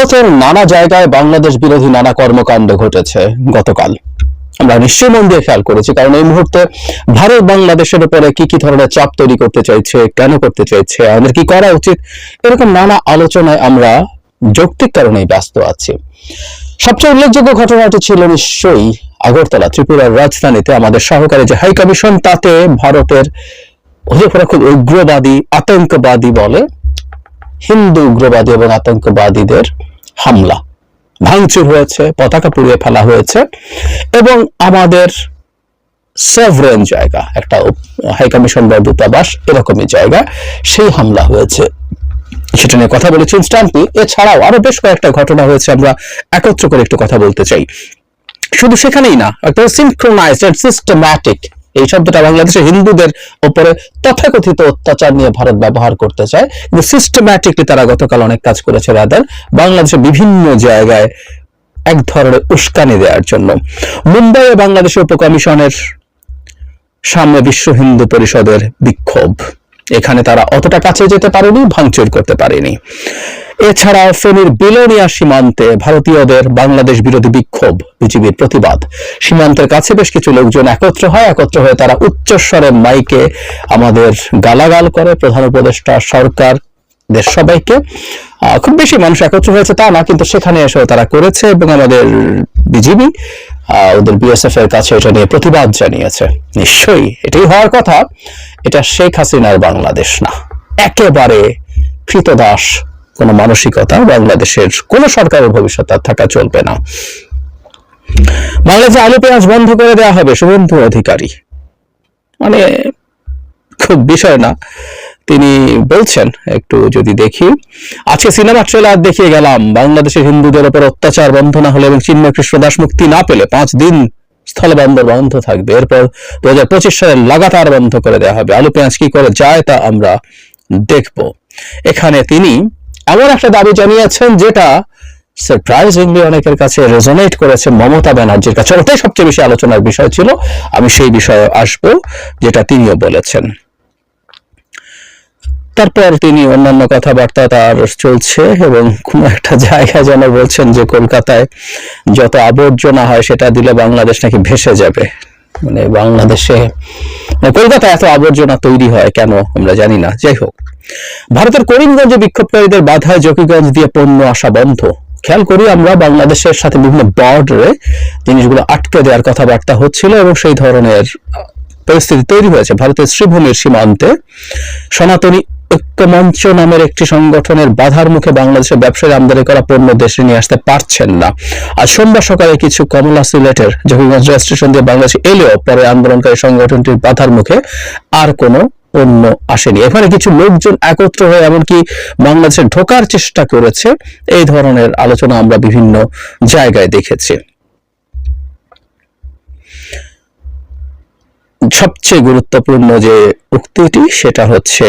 ভারতের নানা জায়গায় বাংলাদেশ বিরোধী নানা কর্মকাণ্ড ঘটেছে গতকাল। আমরা নিশ্চয়ই মন দিয়ে খেয়াল করেছি, কারণ এই মুহূর্তে ভারত বাংলাদেশের উপরে কি কি ধরনের চাপ তৈরি করতে চাইছে, কেন করতে চাইছে, আমাদের কি করা উচিত, এরকম নানা আলোচনায় আমরা যৌক্তিক কারণেই ব্যস্ত আছি। সবচেয়ে উল্লেখযোগ্য ঘটনাটি ছিল নিশ্চয়ই আগরতলা, ত্রিপুরার রাজধানীতে আমাদের সহকারী যে হাই কমিশন, তাতে ভারতের উপরে খুব উগ্রবাদী, আতঙ্কবাদী বলে হিন্দু উগ্রবাদী এবং আতঙ্কবাদীদের হামলা। ভাঙচুর হয়েছে, পতাকা পুড়িয়ে ফেলা হয়েছে এবং আমাদের সভরেন জায়গা, একটা হাইকমিশন বা দূতাবাস এরকমই জায়গা, সেই হামলা হয়েছে। সেটা নিয়ে কথা বলেছি ইনস্ট্যান্টলি। এছাড়াও আরও বেশ কয়েকটা ঘটনা হয়েছে, আমরা একত্র করে একটু কথা বলতে চাই। শুধু সেখানেই না, একটা সিনক্রোনাইজড সিস্টেম্যাটিক এই শব্দটা বাংলাদেশে হিন্দুদের উপরে তথাকথিত অত্যাচার নিয়ে ভারত ব্যবহার করতে চায়। কিন্তু সিস্টেম্যাটিকলি তারা গতকাল অনেক কাজ করেছে রাদার। বাংলাদেশের বিভিন্ন জায়গায় এক ধরনের উস্কানি দেওয়ার জন্য। মুম্বাইয়ে বাংলাদেশের উপকমিশনের সামনে বিশ্ব হিন্দু পরিষদের বিক্ষোভ। এখানে তারা অতটা কাছে যেতে পারেনি, ভাঙচুর করতে পারেনি। এছাড়া ফেনীর বিলোনিয়া সীমান্তে ভারতীয়দের বাংলাদেশ বিরোধী বিক্ষোভ, বিজিবির প্রতিবাদ। সীমান্তের কাছে বেশ কিছু লোকজন একত্র হয়, একত্র হয়ে তারা উচ্চস্বরে মাইকে আমাদের গালাগাল করে। প্রধান উপদেষ্টা সরকার দেশ সবাইকে খুব বেশি মানুষ একত্র হয়েছে তা না, কিন্তু সেখানে এসেও তারা করেছে এবং আমাদের বিজিবি ওদের বিএসএফ এর কাছে এটা নিয়ে প্রতিবাদ জানিয়েছে। নিশ্চয়ই, এটাই হওয়ার কথা। এটা শেখ হাসিনার বাংলাদেশ না। একেবারে কৃতদাস কোনো মানসিকতা বাংলাদেশের কোন সরকারের ভবিষ্যৎ আর থাকা চলবে না। বাংলাদেশে আলু, পেঁয়াজ বন্ধ করে দেওয়া হবে, শুভেন্দু অধিকারী। মানে খুব বিষয় না। তিনি বলছেন, একটু যদি দেখি। আজকে সিনেমা ট্রেলার দেখিয়ে গেলাম, বাংলাদেশের হিন্দুদের উপর অত্যাচার, বন্ধ না হলে এবং চিন্ময় কৃষ্ণ দাস মুক্তি না পেলে পাঁচ দিন স্থলবন্দর বন্ধ থাকবে। এরপর দু হাজার পঁচিশ সালে লাগাতার বন্ধ করে দেওয়া হবে। আলু পেঁয়াজ কি করে যায় তা আমরা দেখব। এখানে তিনি এমন একটা দাবি জানিয়েছেন যেটা সারপ্রাইজিংলি অনেকের কাছে রেজোনেট করেছে মমতা ব্যানার্জির কাছে। ওটাই সবচেয়ে বেশি আলোচনার বিষয় ছিল। আমি সেই বিষয়ে আসব, যেটা তিনিও বলেছেন। তারপর তিনি অন্যান্য কথাবার্তা তার চলছে এবং কোন একটা জায়গায় যেন বলছেন যে কলকাতায় যত আবর্জনা হয় সেটা দিলে বাংলাদেশ নাকি ভেসে যাবে। মানে বাংলাদেশে মানে কলকাতায় এত আবর্জনা তৈরি হয় কেন আমরা জানি না। যাই হোক, ভারতের করিমগঞ্জে বিক্ষোভকারীদের বাধায় জকিগঞ্জ দিয়ে পণ্য আসা বন্ধ। খেয়াল করি আমরা বাংলাদেশের সাথে বিভিন্ন বর্ডারে জিনিসগুলো আটকে দেওয়ার কথাবার্তা হচ্ছিল এবং সেই ধরনের পরিস্থিতি তৈরি হয়েছে। ভারতের শ্রীভূমির সীমান্তে সনাতনী ঐক্যমঞ্চ নামের একটি সংগঠনের বাধার মুখে বাংলাদেশের ব্যবসায়ী আমদানি করা পণ্য দেশে নিয়ে আসতে পারছেন না। আজ সোমবার সকালে কিছু কমলা সিলেটের জকিগঞ্জ রেল স্টেশন দিয়ে বাংলাদেশে এলেও পরে আন্দোলনকারী সংগঠনটির বাধার মুখে আর কোনো পণ্য আসেনি। এখানে কিছু লোকজন একত্র হয়ে এমনকি বাংলাদেশে ঢোকার চেষ্টা করেছে। এই ধরনের আলোচনা আমরা বিভিন্ন জায়গায় দেখেছি। সবচেয়ে গুরুত্বপূর্ণ যে উক্তিটি, সেটা হচ্ছে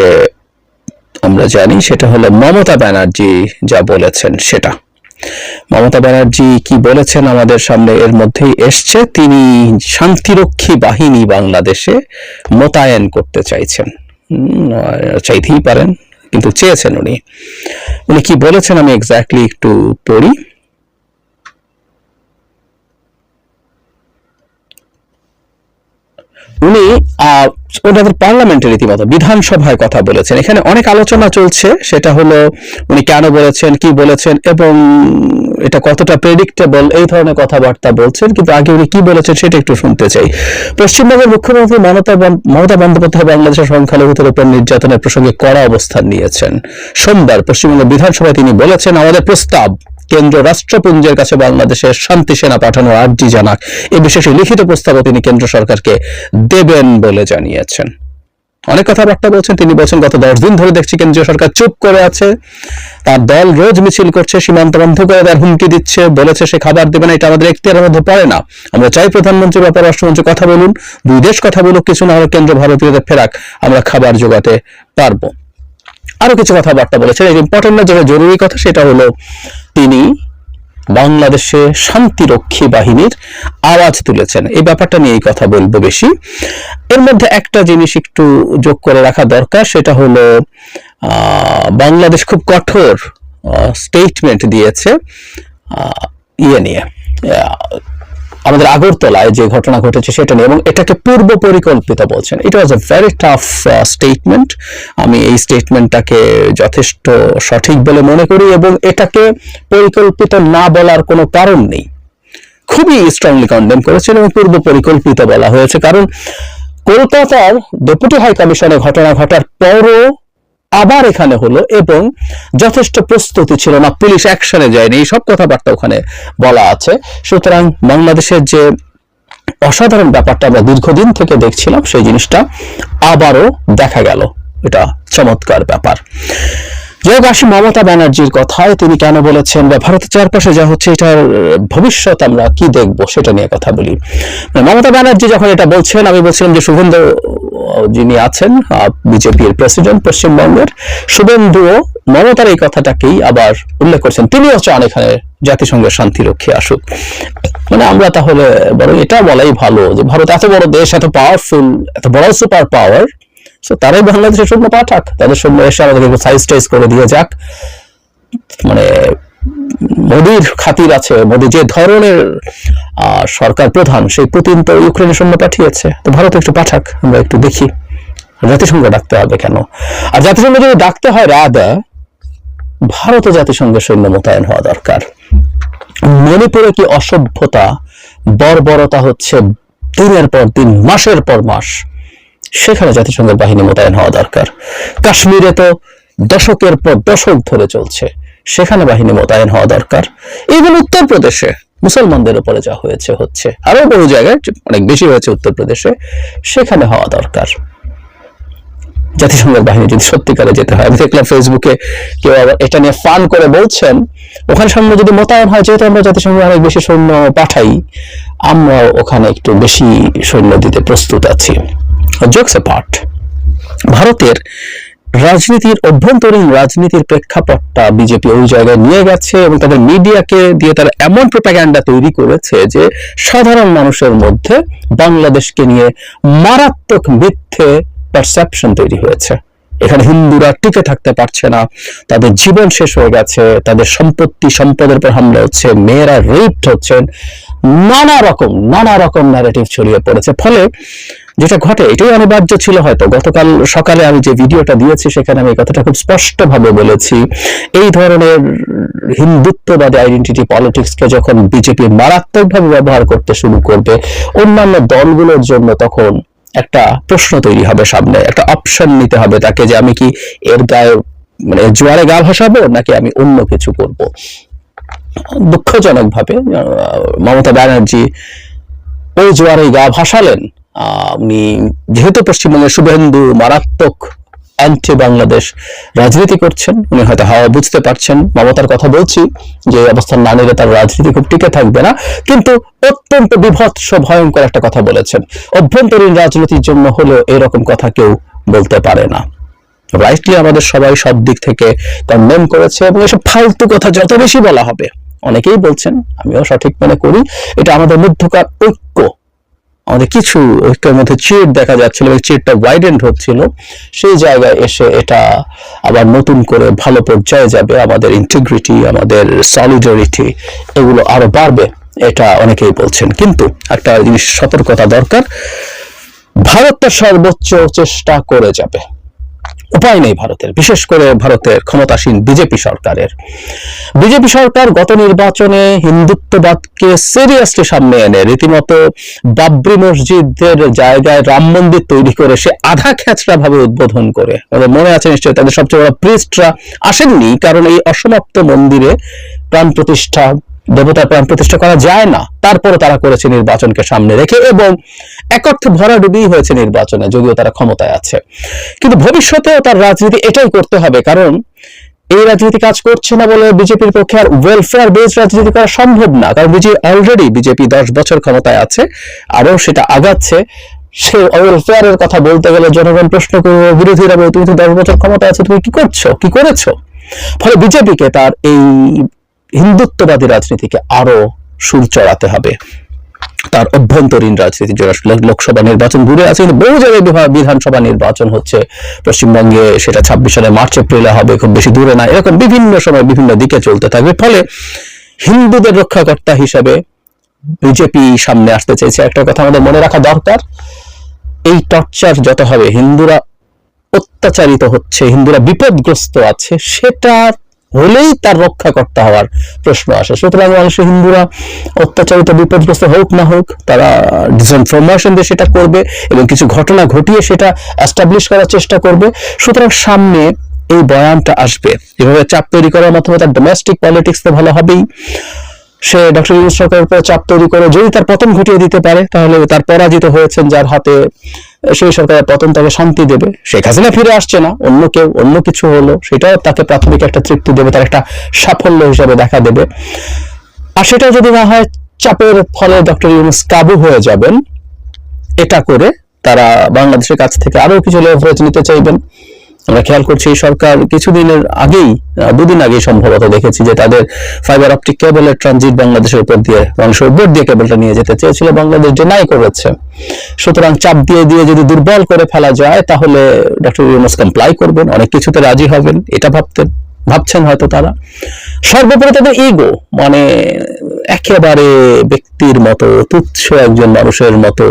আমরা জানি সেটা হলো মমতা ব্যানার্জি যা বলেছেন সেটা। মমতা ব্যানার্জি কি বলেছেন আমাদের সামনে? এর মধ্যেই এসছে, তিনি শান্তিরক্ষী বাহিনী বাংলাদেশে মোতায়েন করতে চাইছেন। চাইতেই পারেন, কিন্তু চেয়েছেন উনি। উনি কি বলেছেন আমি এক্স্যাক্টলি একটু পড়ি। উনি ওনাদের পার্লামেন্টের রীতিমতো, বিধানসভায় কথা বলেছেন। এখানে অনেক আলোচনা চলছে, সেটা হলো উনি কেন বলেছেন, কি বলেছেন, এবং এটা কতটা প্রেডিক্টেবল এই ধরনের কথাবার্তা বলছেন, কিন্তু আগে উনি কি বলেছেন সেটা একটু শুনতে চাই। পশ্চিমবঙ্গের মুখ্যমন্ত্রী মমতা মমতা বন্দ্যোপাধ্যায় বাংলাদেশের সংখ্যালঘুদের উপর নির্যাতনের প্রসঙ্গে কড়া অবস্থান নিয়েছেন। সোমবার পশ্চিমবঙ্গ বিধানসভায় তিনি বলেছেন, আমাদের প্রস্তাব কেন্দ্র রাষ্ট্রপুঞ্জের কাছে বাংলাদেশের শান্তি সেনা পাঠানোর আর্জি জানাক। এ সেই লিখিত প্রস্তাবও তিনি কেন্দ্র সরকারকে দেবেন বলে জানিয়েছেন। অনেক কথাবার্তা বলছেন, তিনি বলছেন, গত দশ দিন ধরে দেখছি কেন্দ্রীয় সরকার চুপ করে আছে। তার দল রোজ মিছিল করছে, সীমান্ত বন্ধ করে দেওয়ার হুমকি দিচ্ছে, বলেছে সে খাবার দেবে না, এটা আমাদের এখতিয়ারের মধ্যে পড়ে না। আমরা চাই প্রধানমন্ত্রী বা পররাষ্ট্রমন্ত্রী কথা বলুন, দুই দেশ কথা বলুক, কিছু না হলে কেন্দ্র ভারতীয়দের ফেরাক, আমরা খাবার জোগাতে পারব। আরও কিছু কথাবার্তা বলেছেন ইম্পর্টেন্ট না, যেটা জরুরি কথা, সেটা হলো তিনি বাংলাদেশে শান্তিরক্ষী বাহিনীর আওয়াজ তুলেছেন। এই ব্যাপারটা নিয়ে এই কথা বলব বেশি। এর মধ্যে একটা জিনিস একটু যোগ করে রাখা দরকার, সেটা হলো বাংলাদেশ খুব কঠোর স্টেটমেন্ট দিয়েছে ইয়ে নিয়ে। আমাদের আগরতলায় যে ঘটনা ঘটেছে সেটা নিয়ে, এবং এটাকে পূর্ব পরিকল্পিত বলছেন। It was a very tough statement আমি এই স্টেটমেন্টটাকে যথেষ্ট সঠিক বলে মনে করি, এবং এটাকে পরিকল্পিত না বলার কোনো কারণ নেই। খুবই স্ট্রংলি কন্ডেম করেছেন এবং পূর্ব পরিকল্পিত বলা হয়েছে, কারণ কলকাতার ডেপুটি হাই কমিশনে ঘটনা ঘটার পরও আবার এখানে হলো এবং যথেষ্ট প্রস্তুতি ছিল না, পুলিশ অ্যাকশনে যায়নি, এই সব কথাবার্তা ওখানে বলা আছে। সুতরাং বাংলাদেশের যে অসাধারণ ব্যাপারটা আমরা দীর্ঘদিন থেকে দেখছিলাম, সেই জিনিসটা আবারও দেখা গেল। এটা চমৎকার ব্যাপার। আসি মমতা ব্যানার্জির কথায় তিনি কেন বলেছেন, বা ভারতের চারপাশে যা হচ্ছে এটার ভবিষ্যৎ আমরা কি দেখব সেটা নিয়ে কথা বলি। মমতা ব্যানার্জি যখন এটা বলছেন, আমি বলছিলাম যে শুভেন্দু যিনি আছেন বিজেপির প্রেসিডেন্ট পশ্চিমবঙ্গের শুভেন্দুও মমতার এই কথাটাকেই আবার উল্লেখ করছেন। তিনিও চান এখানে জাতিসংঘের শান্তি রক্ষী আসুক। মানে আমরা তাহলে বরং এটা বলাই ভালো যে ভারত এত বড় দেশ, এত পাওয়ারফুল এত বড় সুপার পাওয়ার তো তারাই বাংলাদেশের সৈন্য পাঠাক, তাদের সৈন্য এসে আমাদেরকে সাইজ টাইজ করে দিয়ে যাক। মানে মোদির খাতির আছে, মোদি যে ধরনের সরকার প্রধান, সেই পুতিন তো ইউক্রেনের সৈন্য পাঠিয়েছে। তো ভারত একটু পাঠাক, আমরা একটু দেখি। জাতিসংঘ ডাকতে হবে কেন? আর জাতিসংঘ যদি ডাকতে হয় রাদা, ভারত জাতিসংঘের সৈন্য মোতায়েন হওয়া দরকার। মণিপুরে কি অসভ্যতা, বর্বরতা হচ্ছে দিনের পর দিন, মাসের পর মাস। সেখানে জাতিসংঘের বাহিনী মোতায়েন হওয়া দরকার। কাশ্মীরে তো দশকের পর দশক ধরে চলছে, সেখানে বাহিনী মোতায়েন হওয়া দরকার। এবং উত্তরপ্রদেশে মুসলমানদের উপরে যা হয়েছে হচ্ছে আরও বহু জায়গায় অনেক বেশি হয়েছে উত্তরপ্রদেশে, সেখানে হওয়া দরকার। জাতিসংঘের বাহিনী যদি সত্যিকারে যেতে হয়, আমি দেখলাম ফেসবুকে কেউ আবার এটা নিয়ে ফান করে বলছেন, ওখানে সৈন্য যদি মোতায়েন হয়, যেহেতু আমরা জাতিসংঘে অনেক বেশি সৈন্য পাঠাই আমরা ওখানে একটু বেশি সৈন্য দিতে প্রস্তুত আছি। জোকস পার্ট ভারতের রাজনীতির, অভ্যন্তরীণ রাজনীতির প্রেক্ষাপটটা বিজেপি ওই জায়গায় নিয়ে গেছে এবং তাদের মিডিয়াকে দিয়ে তারা এমন প্রোপাগ্যান্ডা তৈরি করেছে যে সাধারণ মানুষের মধ্যে বাংলাদেশকে নিয়ে মারাত্মক মিথ্যে পারসেপশন তৈরি হয়েছে। এখানে হিন্দুরা টিকে থাকতে পারছে না, তাদের জীবন শেষ হয়ে গেছে, তাদের সম্পত্তি, সম্পদের উপর হামলা হচ্ছে, মেয়েরা রেপড হচ্ছেন, নানা রকম নানা রকম ন্যারেটিভ ছড়িয়ে পড়েছে। ফলে যেটা ঘটে, এটাই অনিবার্য ছিল হয়তো। গতকাল সকালে আমি যে ভিডিওটা দিয়েছি, সেখানে আমি কথাটা খুব স্পষ্টভাবে বলেছি। এই ধরনের হিন্দুত্ববাদী আইডেন্টিটি পলিটিক্সকে যখন বিজেপি মারাত্মকভাবে ব্যবহার করতে শুরু করবে, অন্যান্য দলগুলোর জন্য তখন একটা প্রশ্ন তৈরি হবে সামনে, একটা অপশন নিতে হবে তাকে যে আমি কি এর গায়ে মানে জোয়ারে গা ভাসাবো, নাকি আমি অন্য কিছু করব? দুঃখজনক ভাবে মমতা ব্যানার্জি ওই জোয়ারে গা ভাসালেন। উনি যেহেতু পশ্চিমবঙ্গের শুভেন্দু মারাত্মক অ্যান্টি বাংলাদেশ রাজনীতি করছেন, উনি হয়তো হাওয়া বুঝতে পারছেন, মমতার কথা বলছি যে অবস্থান না নিলে তার রাজনীতি খুব টিকে থাকবে না। কিন্তু অত্যন্ত বিভৎস, ভয়ঙ্কর একটা কথা বলেছেন। অভ্যন্তরীণ রাজনীতির জন্য হলেও এরকম কথা কেউ বলতে পারে না। রাইটলি আমাদের সবাই সব দিক থেকে তার কন্ডেম করেছে এবং এসব ফালতু কথা যত বেশি বলা হবে, অনেকেই বলছেন, আমিও সঠিক মনে করি, এটা আমাদের মধ্যকার ঐক্য আমাদের কিছু ঐক্যের মধ্যে চিট দেখা যাচ্ছিল এবং চিটটা ওয়াইডেন্ড হচ্ছিল। সেই জায়গায় এসে এটা আবার নতুন করে ভালো পর্যায়ে যাবে। আমাদের ইন্টিগ্রিটি আমাদের সলিডারিটি এগুলো আরও বাড়বে, এটা অনেকেই বলছেন। কিন্তু একটা জিনিস সতর্কতা দরকার, ভারতটা সর্বোচ্চ চেষ্টা করে যাবে। উপায় নেই ভারতের। বিশেষ করে ভারতের ক্ষমতাসীন বিজেপি সরকারের। বিজেপি সরকার গত নির্বাচনে হিন্দুত্ববাদকে সিরিয়াসলি সামনে এনে রীতিমতো বাবরি মসজিদের জায়গায় রাম মন্দির তৈরি করে সে আধা খ্যাচড়া ভাবে উদ্বোধন করে। মনে আছে নিশ্চয়ই তাদের সবচেয়ে বড় প্রিস্টরা আসেননি, কারণ এই অসমাপ্ত মন্দিরে প্রাণ প্রতিষ্ঠা দেবতার প্রাণ প্রতিষ্ঠা করা যায় না। তারপরে তারা করেছে নির্বাচনকে সামনে রেখে এবং এক অর্থে ভরাডুবি হয়েছে নির্বাচনে, যদিও তারা ক্ষমতায় আছে। কিন্তু ভবিষ্যতেও তার রাজনীতি এটাই করতে হবে, কারণ এই রাজনীতি কাজ করছে না বলে বিজেপির পক্ষে আর ওয়েলফেয়ার বেসড রাজনীতি করা সম্ভব না। কারণ বিজেপি অলরেডি বিজেপি দশ বছর ক্ষমতায় আছে, আরও সেটা আগাচ্ছে। সে ওয়েলফেয়ারের কথা বলতে গেলে জনগণ প্রশ্ন করবে, বিরোধীরা বলবে তুমি তো দশ বছর ক্ষমতা আছে, তুমি কি করছ? কি করেছ? ফলে বিজেপিকে তার এই হিন্দুত্ববাদী রাজনীতিকে আরও সুর চড়াতে হবে। তার অভ্যন্তরীণ রাজনীতি, যেটা লোকসভা নির্বাচন দূরে আছে, কিন্তু বহু জায়গায় বিধানসভা নির্বাচন হচ্ছে। পশ্চিমবঙ্গে সেটা ছাব্বিশ সালে মার্চ, এপ্রিলে হবে, খুব বেশি দূরে না। এরকম বিভিন্ন সময় বিভিন্ন দিকে চলতে থাকবে। ফলে হিন্দুদের রক্ষাকর্তা হিসেবে বিজেপি সামনে আসতে চাইছে একটা কথা আমাদের মনে রাখা দরকার, এই টর্চার যত হবে, হিন্দুরা অত্যাচারিত হচ্ছে, হিন্দুরা বিপদগ্রস্ত আছে সেটা হলেই তার রক্ষা রক্ষাকর্তা হওয়ার প্রশ্ন আসে। সুতরাং মানুষের হিন্দুরা অত্যাচারিত বিপদগ্রস্ত হোক না হোক, তারা ডিসইনফরমেশন দিয়ে সেটা করবে এবং কিছু ঘটনা ঘটিয়ে সেটা অ্যাস্টাবলিশ করার চেষ্টা করবে। সুতরাং সামনে এই বয়ানটা আসবে। এভাবে চাপ তৈরি করার মাধ্যমে তার ডোমেস্টিক পলিটিক্স তো ভালো হবেই। সে ডক্টর ইউনুস সরকারের উপরে চাপ তৈরি করে যদি তার পতন ঘটিয়ে দিতে পারে, তাহলে তার পরাজিত হয়েছেন যার হাতে সেই সরকারের পতন তাকে শান্তি দেবে। শেখ হাসিনা ফিরে আসছে না, অন্য কেউ, অন্য কিছু হলো, সেটাও তাকে প্রাথমিক একটা তৃপ্তি দেবে, তার একটা সাফল্য হিসাবে দেখা দেবে। আর সেটা যদি না হয়, চাপের ফলে ডক্টর ইউনুস কাবু হয়ে যাবেন। এটা করে তারা বাংলাদেশের কাছ থেকে আরও কিছু লেভারেজ নিতে চাইবেন। আমরা খেয়াল করছি এই সরকার কিছুদিনের আগেই দুদিন আগেই সম্ভবত দেখেছি যে তাদের ফাইবার অপটিক কেবলের ট্রানজিট বাংলাদেশের উপর দিয়ে বাংলাদেশের উপর দিয়ে কেবলটা নিয়ে যেতে চেয়েছিল, বাংলাদেশ ডিনাই করেছে। সুতরাং চাপ দিয়ে দিয়ে যদি দুর্বল করে ফেলা যায়, তাহলে ডক্টর ইউনুস কমপ্লাই করবেন, অনেক কিছুতে রাজি হবেন, এটা ভাবতেন, ভাবছেন হয়তো তারা। সর্বোপরি তাদের ইগো মানে একেবারে ব্যক্তির মতো, তুচ্ছ একজন মানুষের মতো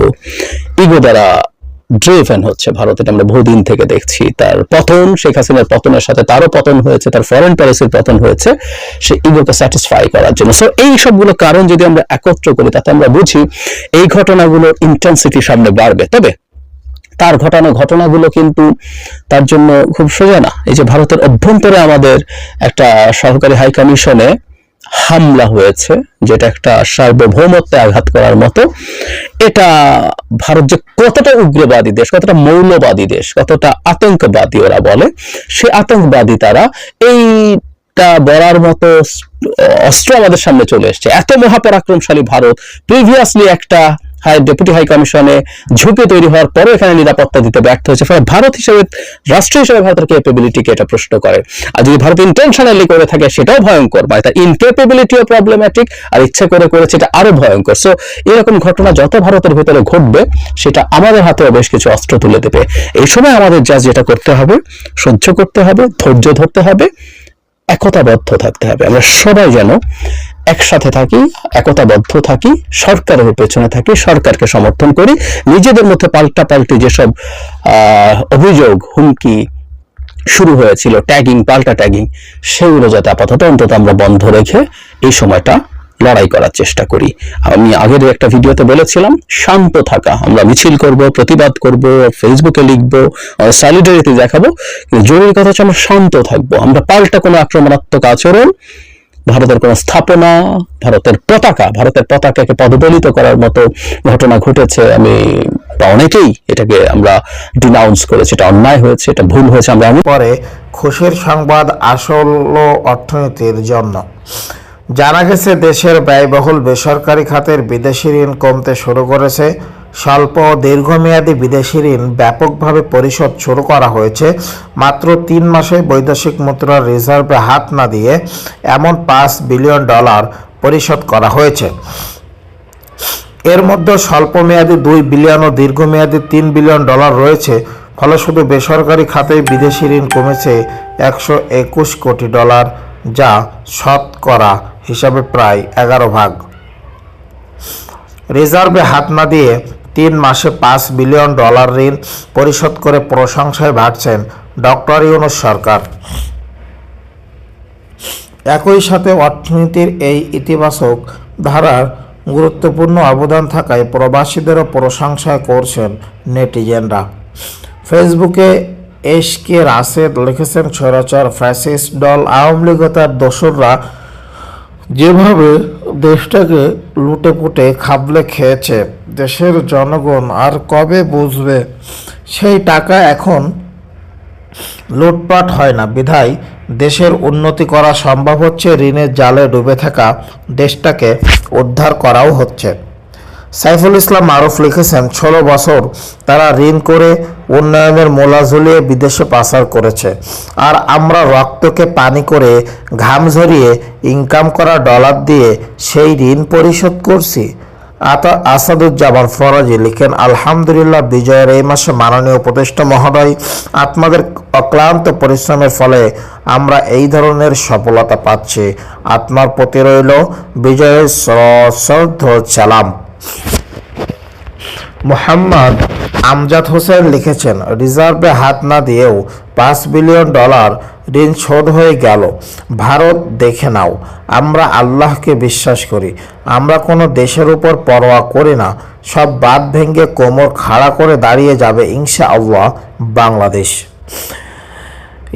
ইগো দ্বারা ড্রিভেন হচ্ছে ভারত, এটা আমরা বহুদিন থেকে দেখছি। তার পতন, শেখ হাসিনার পতনের সাথে তারও পতন হয়েছে, তার ফরেন পলিসির পতন হয়েছে, সে ইগোকে স্যাটিসফাই করার জন্য। সো এই সবগুলো কারণ যদি আমরা একত্র করি, তাতে আমরা বুঝি এই ঘটনাগুলোর ইন্টেন্সিটি সামনে বাড়বে। তবে তার ঘটানো ঘটনাগুলো কিন্তু তার জন্য খুব সোজা না। এই যে ভারতের অভ্যন্তরে আমাদের একটা সরকারি হাই কমিশনে হামলা হয়েছে, যেটা একটা সার্বভৌমত্বে আঘাত করার মতো। এটা ভারত যে কতটা উগ্রবাদী দেশ, কতটা মৌলবাদী দেশ, কতটা আতঙ্কবাদী ওরা বলে, সে আতঙ্কবাদী তারা এইটা বলার মতো অস্ত্র আমাদের সামনে চলে এসছে। এত মহাপরাক্রমশালী ভারত প্রিভিয়াসলি একটা হাই ডেপুটি হাই কমিশনে ঝুঁকি তৈরি হওয়ার পরে এখানে নিরাপত্তা দিতে ব্যর্থ হয়েছে। ফলে ভারত হিসেবে, রাষ্ট্র হিসেবে ভারতের ক্যাপেবিলিটিকে এটা প্রশ্ন করে। আর যদি ভারত ইন্টেনশনালি করে থাকে, সেটাও ভয়ঙ্কর। মানে তার ইনক্যাপেবিলিটিও প্রবলেম্যাটিক আর ইচ্ছে করে করেছে এটা আরও ভয়ঙ্কর। সো এরকম ঘটনা যত ভারতের ভেতরে ঘটবে, সেটা আমাদের হাতেও বেশ কিছু অস্ত্র তুলে দেবে। এই সময় আমাদের যা যেটা করতে হবে, সহ্য করতে হবে, ধৈর্য ধরতে হবে, একতাবদ্ধ থাকতে হবে। আমরা সবাই যেন একসাথে থাকি, একতাবদ্ধ থাকি, সরকারের পেছনে থাকি, সরকারকে সমর্থন করি, নিজেদের মধ্যে পাল্টা পাল্টি যেসব অভিযোগ, হুমকি শুরু হয়েছিল ট্যাগিং পাল্টা ট্যাগিং সেগুলো যাতে আপাতত অন্তত আমরা বন্ধ রেখে এই সময়টা লড়াই করার চেষ্টা করি। আমি আগের একটা ভিডিওতে বলেছিলাম, শান্ত থাকা, আমরা মিছিল করব, প্রতিবাদ করব ফেসবুকে লিখব সলিডারিটি দেখাবো জরুরি কথা হচ্ছে আমরা শান্ত থাকব, আমরা পাল্টা কোনো আক্রমণাত্মক আচরণ ভারতের কোনো স্থাপনা, ভারতের পতাকা, ভারতের পতাকাকে পদদলিত করার মতো ঘটনা ঘটেছে। আমি অনেকেই এটাকে আমরা ডিনাউন্স করেছি, এটা অন্যায় হয়েছে, এটা ভুল হয়েছে, আমরা পরে খুশির সংবাদ আসল অর্থনীতির জন্য। জানা গেছে, দেশের ব্যয়বহুল বেসরকারি খাতের বিদেশি ঋণ কমতে শুরু করেছে। স্বল্প ও দীর্ঘমেয়াদী বিদেশি ঋণ ব্যাপকভাবে পরিশোধ শুরু করা হয়েছে। মাত্র তিন মাসে বৈদেশিক মুদ্রার রিজার্ভে হাত না দিয়ে এমন পাঁচ বিলিয়ন ডলার পরিশোধ করা হয়েছে। এর মধ্যে স্বল্পমেয়াদী দুই বিলিয়ন ও দীর্ঘমেয়াদী তিন বিলিয়ন ডলার রয়েছে। ফলে শুধু বেসরকারি খাতে বিদেশি ঋণ কমেছে একশো একুশ কোটি ডলার, যা শতকরা হিসাবে প্রায় এগারো ভাগ। রিজার্ভে হাত না দিয়ে তিন মাসে পাঁচ বিলিয়ন ডলার ঋণ পরিশোধ করে প্রশংসায় ভাগছেন ডক্টর ইউনুস সরকার। একই সাথে অর্থনীতির এই ইতিবাচক ধারার গুরুত্বপূর্ণ অবদান থাকায় প্রবাসীদেরও প্রশংসা করছেন নেটিজেনরা। ফেসবুকে এস কে রাশেদ লিখেছেন স্বৈরাচার ফ্যাসিস্ট দল আওয়ামী লীগ তার দোসররা যেভাবে দেশটাকে লুটে পুটে খাবলে খেয়েছে। দেশের জনগণ আর কবে বুঝবে? সেই টাকা এখন লুটপাট হয় না। বিধায় দেশের উন্নতি করা সম্ভব হচ্ছে, ঋণের জালে ডুবে থাকা দেশটাকে উদ্ধার করাও হচ্ছে। সাইফুল ইসলাম মারুফ লিখেছেন, ষোলো বছর তারা ঋণ করে উন্নয়নের মোলা ঝুলিয়ে বিদেশে পাচার করেছে। আর আমরা রক্তকে পানি করে ঘাম ঝরিয়ে ইনকাম করা ডলার দিয়ে সেই ঋণ পরিশোধ করছি। আতা আসাদুজ্জামান ফরাজি লিখেন, আলহামদুলিল্লাহ, বিজয়ের এই মাসে মাননীয় উপদেষ্টা মহোদয়, আপনাদের অক্লান্ত পরিশ্রমের ফলে আমরা এই ধরনের সফলতা পাচ্ছি। আত্মার প্রতি রইল বিজয়ের সশ্রদ্ধ সালাম। মোহাম্মদ আমজাদ হোসেন লিখেছেন, রিজার্ভে হাত না দিয়েও পাঁচ বিলিয়ন ডলার ঋণ শোধ হয়ে গেল। ভারত দেখে নাও, আমরা আল্লাহকে বিশ্বাস করি। আমরা কোনো দেশের উপর পরোয়া করি না। সব বাদ ভেঙে কোমর খাড়া করে দাঁড়িয়ে যাবে ইনশা আল্লাহ বাংলাদেশ।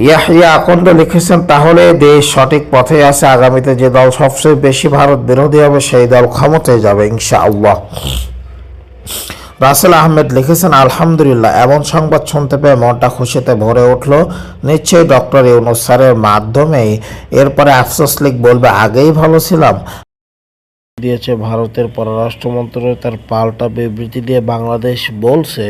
ইয়াহিয়া আকন্দ লিখেছেন, তাহলে দেশ সঠিক পথে আছে। আগামীতে যে দল সবচেয়ে বেশি ভারত বিরোধী হবে, সেই দল ক্ষমতায় যাবে ইনশা আল্লাহ রাসেল আহমেদ লিখেছেন, আলহামদুলিল্লাহ। এমন সংবাদ শুনতে পেয়ে মনটা খুশিতে ভরে উঠল। নিশ্চয়ই ডক্টর ইউনুস স্যারের মাধ্যমেই। এরপরে আফসোস লিখ বলবে, আগেই ভালো ছিলাম। দিয়েছে ভারতের পররাষ্ট্র মন্ত্রণালয় তার পাল্টা বিবৃতি দিয়ে বাংলাদেশ বলছে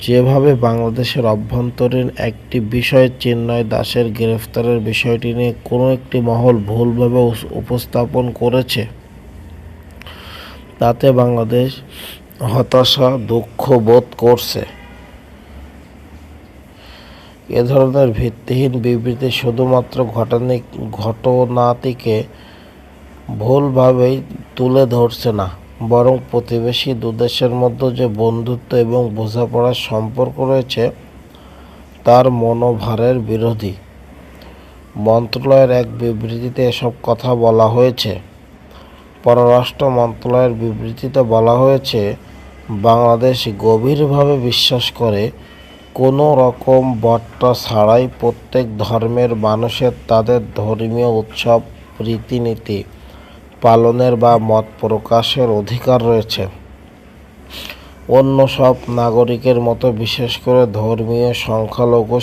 যেভাবে বাংলাদেশের অভ্যন্তরীণ একটি বিষয় চিন্ময় দাসের গ্রেফতারের বিষয়টি নিয়ে কোনো একটি মহল ভুলভাবে উপস্থাপন করেছে, তাতে বাংলাদেশ হতাশা, দুঃখ বোধ করছে। এ ধরনের ভিত্তিহীন বিবৃতি শুধুমাত্র ঘটনা ঘটনাটিকে ভুলভাবেই তুলে ধরছে না। বরং প্রতিবেশী দুদেশের মধ্যে যে বন্ধুত্ব এবং বোঝাপড়ার সম্পর্ক রয়েছে, তার মনোভারের বিরোধী। মন্ত্রণালয়ের এক বিবৃতিতে এসব কথা বলা হয়েছে। পররাষ্ট্র মন্ত্রণালয়ের বিবৃতিতে বলা হয়েছে, বাংলাদেশ গভীরভাবে বিশ্বাস করে, কোনো রকম বট্টা ছাড়াই প্রত্যেক ধর্মের মানুষের তাদের ধর্মীয় উৎসব, রীতিনীতি পালনের বা মত প্রকাশের অধিকার রয়েছে। অন্য সব নাগরিকের মতো বিশেষ করে ধর্মীয় সংখ্যালঘু